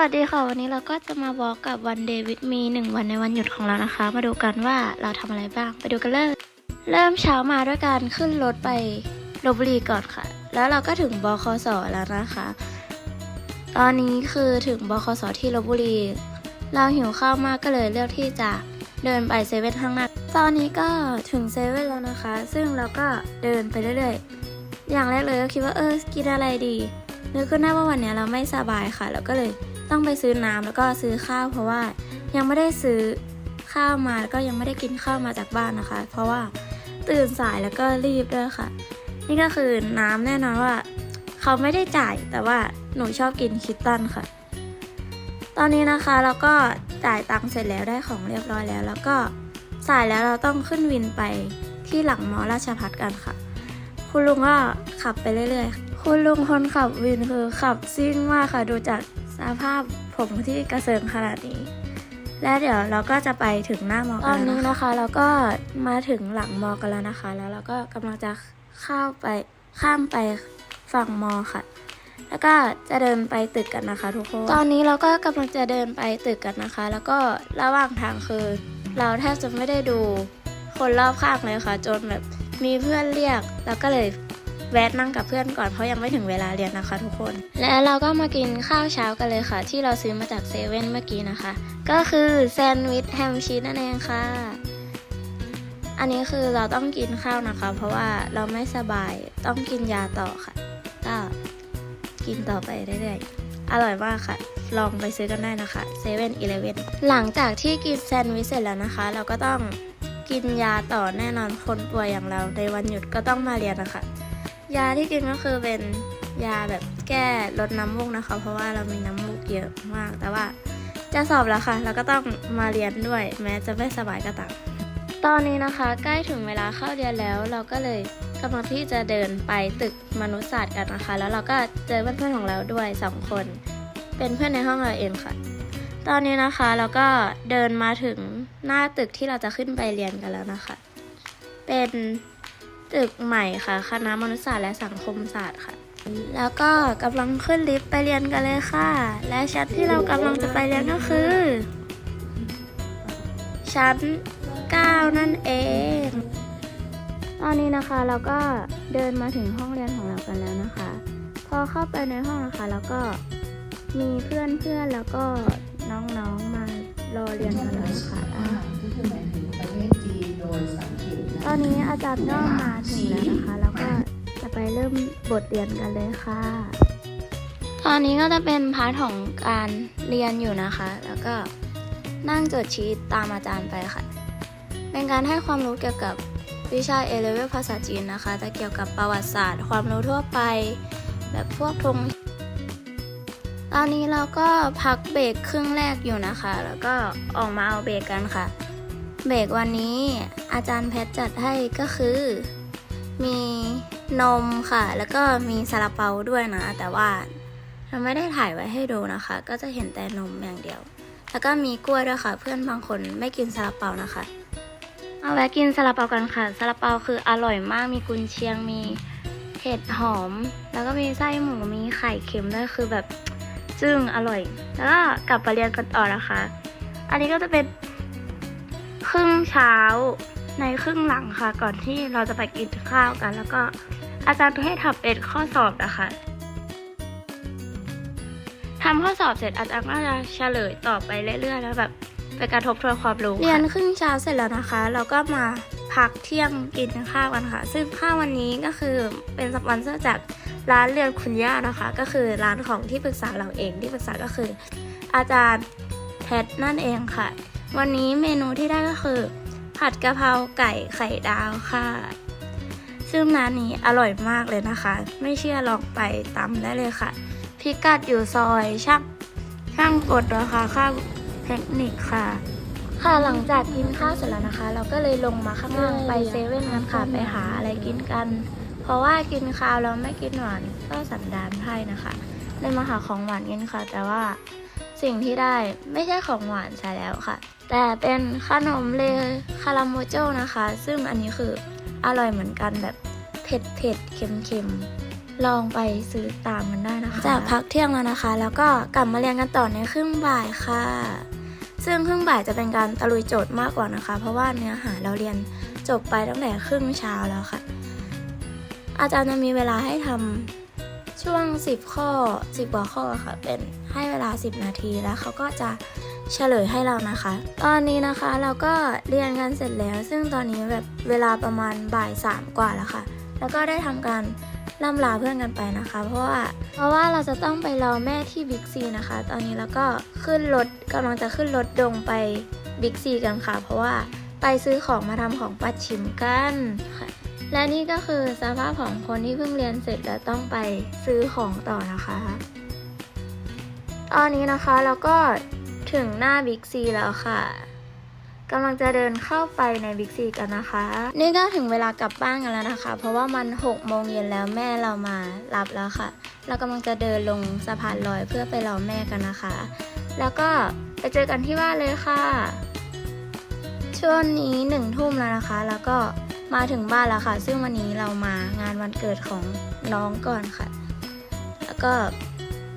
วัสดีค่ะ วันนี้เราก็จะมาบอกกับวันเดวิดมีหนึ่งวันในวันหยุดของเรานะคะ มาดูกันว่าเราทำอะไรบ้าง ไปดูกันเลย เริ่มเช้ามาด้วยการขึ้นรถไปลบบุรีก่อนค่ะ แล้วเราก็ถึงบคสแล้วนะคะ ตอนนี้คือถึงบคสที่ลบบุรี เราหิวข้าวมากก็เลยเลือกที่จะเดินไปเซเว่นข้างหน้า ตอนนี้ก็ถึงเซเว่นแล้วนะคะ ซึ่งเราก็เดินไปเรื่อยๆ อย่างแรกเลยก็คิดว่าเออกินอะไรดีนึกขึ้นได้ว่าวันนี้เราไม่สบายค่ะ แล้วก็เลย ต้องไปซื้อน้ำแล้วก็ซื้อข้าว เพราะว่ายังไม่ได้ซื้อข้าวมาแล้วก็ยังไม่ได้กินข้าวมาจากบ้านนะคะ เพราะว่าตื่นสายแล้วก็รีบด้วยค่ะ นี่ก็คือน้ำแน่นอนว่า เขาไม่ได้จ่ายแต่ว่าหนูชอบกินคิตตันค่ะ ตอนนี้นะคะเราก็จ่ายตังค์เสร็จแล้วได้ของเรียบร้อยแล้ว แล้วก็สายแล้วเราต้องขึ้นวินไปที่หลังมอราชพัฒกันค่ะ คุณลุงก็ขับไปเรื่อยๆ คุณลุงคนขับวินคือขับซิ่งมากค่ะดูจาก สภาพผมที่กระเซิงขนาดนี้ และเดี๋ยวเราก็จะไปถึงหน้ามอตอนนี้นะคะ เราก็มาถึงหลังมอกันแล้วนะคะ แล้วเราก็กำลังจะเข้าไปข้ามไปฝั่งมอค่ะ แล้วก็จะเดินไปตึกกันนะคะทุกคนตอนนี้เราก็กำลังจะเดินไปตึกกันนะคะ แล้วก็ระหว่างทางคือ เราแทบจะไม่ได้ดูคนรอบข้างเลยค่ะ จนแบบมีเพื่อนเรียกแล้วก็เลย แวะนั่งกับเพื่อนก่อนเพราะยังไม่ถึงเวลาเรียนนะคะทุกคน และเราก็มากินข้าวเช้ากันเลยค่ะ ที่เราซื้อมาจากเซเว่นเมื่อกี้นะคะ ก็คือแซนด์วิชแฮมชีสนั่นเองค่ะ อันนี้คือเราต้องกินข้าวนะคะ เพราะว่าเราไม่สบายต้องกินยาต่อค่ะ ก็กินต่อไปเรื่อยๆอร่อยมากค่ะลองไปซื้อกันได้นะคะเซเว่นอีเลเว่นหลังจากที่กินแซนด์วิชเสร็จแล้วนะคะ เราก็ต้องกินยาต่อแน่นอนคนป่วยอย่างเราในวันหยุดก็ต้องมาเรียนนะคะ ยาที่กินก็คือเป็นยาแบบแก้ลดน้ำมูกนะคะ เพราะว่าเรามีน้ำมูกเยอะมาก แต่ว่าจะสอบแล้วค่ะ เราก็ต้องมาเรียนด้วย แม้จะไม่สบายก็ตามตอนนี้นะคะ ใกล้ถึงเวลาเข้าเรียนแล้ว เราก็เลยกำลังที่จะเดินไปตึกมนุษยศาสตร์กันนะคะ แล้วเราก็เจอเพื่อนๆของเราด้วยสองคน เป็นเพื่อนในห้องเราเองค่ะ ตอนนี้นะคะเราก็เดินมาถึงหน้าตึกที่เราจะขึ้นไปเรียนกันแล้วนะคะ เป็น ตึกใหม่ค่ะ คณะมนุษยศาสตร์และสังคมศาสตร์ค่ะ แล้วก็กำลังขึ้นลิฟต์ไปเรียนกันเลยค่ะ และชั้นที่เรากำลังจะไปเรียนก็คือ ชั้น 9 นั่นเอง ตอนนี้นะคะเราก็เดินมาถึงห้องเรียนของเรากันแล้วนะคะ พอเข้าไปในห้องนะคะ แล้วก็มีเพื่อนเพื่อนแล้วก็น้องๆมารอเรียนกันแล้วนะคะ ตตอนนี้อาจารย์ก็มาถึงแล้วนะคะ แล้วก็จะไปเริ่มบทเรียนกันเลยค่ะ ตอนนี้ก็จะเป็นพาร์ทของการเรียนอยู่นะคะ แล้วก็นั่งจดชีตตามอาจารย์ไปค่ะ เป็นการให้ความรู้เกี่ยวกับวิชาเอเลเวลภาษาจีนนะคะจะเกี่ยวกับประวัติศาสตร์ ความรู้ทั่วไป แบบพวกธงตอนนี้เราก็พักเบรกครึ่งแรกอยู่นะคะ แล้วก็ออกมาเอาเบรกกันค่ะ เบรกวันนี้อาจารย์แพทจัดให้ก็คือ มีนมค่ะ แล้วก็มีซาลาเปาด้วยนะ แต่ว่าเราไม่ได้ถ่ายไว้ให้ดูนะคะ ก็จะเห็นแต่นมอย่างเดียว แล้วก็มีกล้วยด้วยค่ะ เพื่อนบางคนไม่กินซาลาเปานะคะ เอาแวะกินซาลาเปากันค่ะซาลาเปาคืออร่อยมากมีกุนเชียงมีเห็ดหอม แล้วก็มีไส้หมูมีไข่เค็มด้วยคือแบบจึ้งอร่อย แล้วก็กลับไปเรียนกันต่อนะคะ อันนี้ก็จะเป็น ครึ่งเช้าในครึ่งหลังค่ะ ก่อนที่เราจะไปกินข้าวกัน แล้วก็อาจารย์ให้ทำเป็นข้อสอบนะคะทำข้อสอบเสร็จอาจารย์ก็จะเฉลยต่อไปเรื่อยๆแล้วแบบเป็นการทบทวนความรู้เรียนครึ่งเช้าเสร็จแล้วนะคะ เราก็มาพักเที่ยงกินข้าวกันค่ะ ซึ่งข้าววันนี้ก็คือเป็นสปอนเซอร์จากร้านเรียนคุณย่านะคะ ก็คือร้านของที่ปรึกษาเราเองที่ปรึกษาก็คือ อาจารย์แพทนั่นเองค่ะ วันนี้เมนูที่ได้ก็คือ ผัดกะเพราไก่ไข่ดาวค่ะ ซึ่งร้านนี้อร่อยมากเลยนะคะ ไม่เชื่อลองไปตำได้เลยค่ะ พิกัดอยู่ซอยช่างช่างกดราคาข้าวเทคนิคค่ะ ค่ะหลังจากกินข้าวเสร็จแล้วนะคะ เราก็เลยลงมาข้างล่างไปเซเว่นกันค่ะไปหาอะไรกินกัน เพราะว่ากินข้าวแล้วไม่กินหวานก็สันดานไพร่นะคะเลยมาหาของหวานกินค่ะ แต่ว่า สิ่งที่ได้ไม่ใช่ของหวานใช่แล้วค่ะ แต่เป็นขนมเลคาราโมโจนะคะ ซึ่งอันนี้คืออร่อยเหมือนกันแบบเผ็ดเผ็ดเค็มเค็มลองไปซื้อตามกันได้นะคะ จากพักเที่ยงแล้วนะคะ แล้วก็กลับมาเรียนกันต่อในครึ่งบ่ายค่ะ ซึ่งครึ่งบ่ายจะเป็นการตะลุยโจทย์มากกว่านะคะ เพราะว่าเนื้อหาเราเรียนจบไปตั้งแต่ครึ่งเช้าแล้วค่ะ อาจารย์จะมีเวลาให้ทำ ช่วง 10 ข้อ 10กว่าข้อค่ะ เป็นให้เวลา 10 นาทีแล้วเขาก็จะเฉลยให้เรานะคะ ตอนนี้นะคะเราก็เรียนกันเสร็จแล้ว ซึ่งตอนนี้แบบเวลาประมาณบ่ายสามกว่าแล้วค่ะ แล้วก็ได้ทำการล่ำลาเพื่อนกันไปนะคะ เพราะว่าเพราะว่าเราจะต้องไปรอแม่ที่บิ๊กซีนะคะ ตอนนี้เราก็ขึ้นรถกำลังจะขึ้นรถดงไปบิ๊กซีกันค่ะ เพราะว่าไปซื้อของมาทำของปัดชิมกันค่ะ และนี่ก็คือสภาพของคนที่เพิ่งเรียนเสร็จแล้วต้องไปซื้อของต่อนะคะ ตอนนี้นะคะเราก็ถึงหน้าบิ๊กซีแล้วค่ะกำลังจะเดินเข้าไปในบิ๊กซีกันนะคะ นี่ก็ถึงเวลากลับบ้านกันแล้วนะคะ เพราะว่ามัน6โมงเย็นแล้วแม่เรามารับแล้วค่ะ เรากำลังจะเดินลงสะพานลอยเพื่อไปรอแม่กันนะคะ แล้วก็ไปเจอกันที่บ้านเลยค่ะ ช่วงนี้หนึ่งทุ่มแล้วนะคะ แล้วก็ มาถึงบ้านแล้วค่ะ ซึ่งวันนี้เรามางานวันเกิดของน้องก่อนค่ะ แล้วก็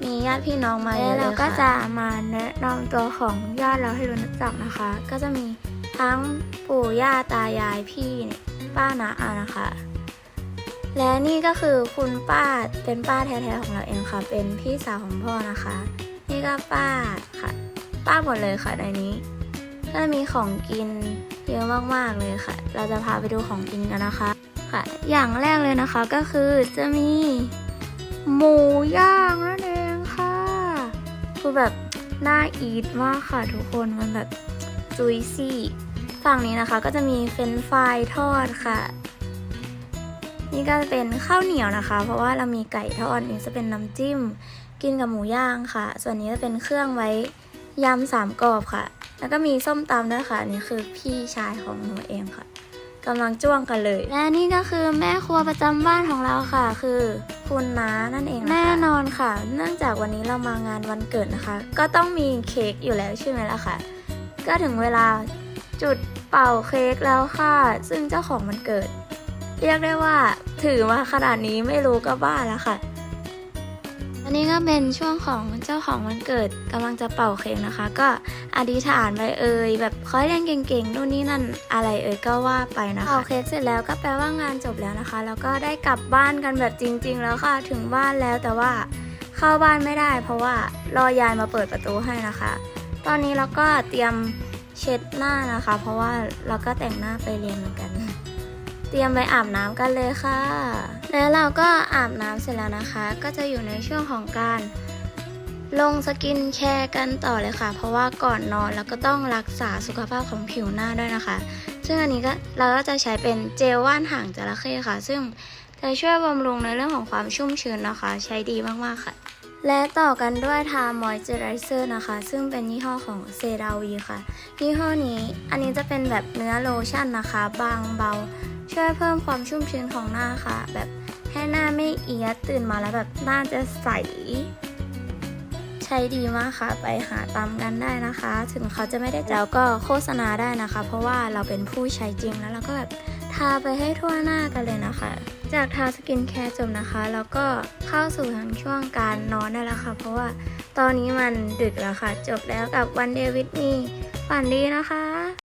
มีญาติพี่น้องมาเยอะเลยค่ะแล้วเราก็จะมาแนะนำตัวของญาติเราให้รู้จักนะคะ ก็จะมีทั้งปู่ย่าตายายพี่ป้านาอานะคะ และนี่ก็คือคุณป้าเป็นป้าแท้ๆของเราเองค่ะ เป็นพี่สาวของพ่อนะคะ นี่ก็ป้าค่ะ ป้าหมดเลยค่ะในนี้ ก็จะมีของกินเยอะมากๆเลยค่ะ เราจะพาไปดูของกินกันนะคะค่ะ อย่างแรกเลยนะคะก็คือจะมี หมูย่างนั่นเองค่ะ คือแบบน่าอีทมากค่ะทุกคนมันแบบจุยซี่ฝั่งนี้นะคะก็จะมีเฟรนฟรายทอดค่ะ นี่ก็จะเป็นข้าวเหนียวนะคะ เพราะว่าเรามีไก่ทอดนี่จะเป็นน้ำจิ้ม กินกับหมูย่างค่ะ ส่วนนี้จะเป็นเครื่องไว้ยำสามกรอบค่ะ แล้วก็มีส้มตำด้วยค่ะอันนี่คือพี่ชายของหนูเองค่ะกำลังจ้วงกันเลย และนี่ก็คือแม่ครัวประจำบ้านของเราค่ะ คือคุณน้านั่นเองนะคะแน่นอนค่ะ เนื่องจากวันนี้เรามางานวันเกิดนะคะ ก็ต้องมีเค้กอยู่แล้วใช่ไหมล่ะค่ะ ก็ถึงเวลาจุดเป่าเค้กแล้วค่ะ ซึ่งเจ้าของวันเกิด เรียกได้ว่าถือมาขนาดนี้ไม่รู้ก็บ้าแล้วค่ะ อันนี้ก็เป็นช่วงของเจ้าของวันเกิดกำลังจะเป่าเค้กนะคะ ก็อธิษฐานไปเอ่ยแบบขอให้เรียนเก่งๆนู่นนี่นั่นอะไรเอ่ยก็ว่าไปนะคะเป่าเค้กเสร็จแล้วก็แปลว่างานจบแล้วนะคะ แล้วก็ได้กลับบ้านกันแบบจริง ๆ แล้วค่ะถึงบ้านแล้วแต่ว่าเข้าบ้านไม่ได้ เพราะว่ารอยายมาเปิดประตูให้นะคะ ตอนนี้เราก็เตรียมเช็ดหน้านะคะ เพราะว่าเราก็แต่งหน้าไปเรียนเหมือนกัน เตรียมไปอาบน้ำกันเลยค่ะ แล้วเราก็อาบน้ำเสร็จแล้วนะคะ ก็จะอยู่ในช่วงของการลงสกินแคร์กันต่อเลยค่ะ เพราะว่าก่อนนอนเราก็ต้องรักษาสุขภาพของผิวหน้าด้วยนะคะ ซึ่งอันนี้ก็เราก็จะใช้เป็นเจลว่านหางจระเข้ค่ะ ซึ่งจะช่วยบำรุงในเรื่องของความชุ่มชื้นนะคะ ใช้ดีมากๆค่ะ และต่อกันด้วยทามอยเจอไรเซอร์นะคะ ซึ่งเป็นยี่ห้อของเซราวีค่ะ ยี่ห้อนี้อันนี้จะเป็นแบบเนื้อโลชั่นนะคะ บางเบา ช่วยเพิ่มความชุ่มชื้นของหน้าค่ะ แบบให้หน้าไม่เอียดตื่นมาแล้วแบบหน้าจะใส ใช้ดีมากค่ะ ไปหาตามกันได้นะคะ ถึงเขาจะไม่ได้แล้วก็โฆษณาได้นะคะ เพราะว่าเราเป็นผู้ใช้จริงแล้วเราก็แบบทาไปให้ทั่วหน้ากันเลยนะคะ จากทาสกินแคร์จบนะคะ แล้วก็เข้าสู่ทางช่วงการนอนได้แล้วค่ะ เพราะว่าตอนนี้มันดึกแล้วค่ะ จบแล้วกับวันเดวิดมีฝันดีนะคะ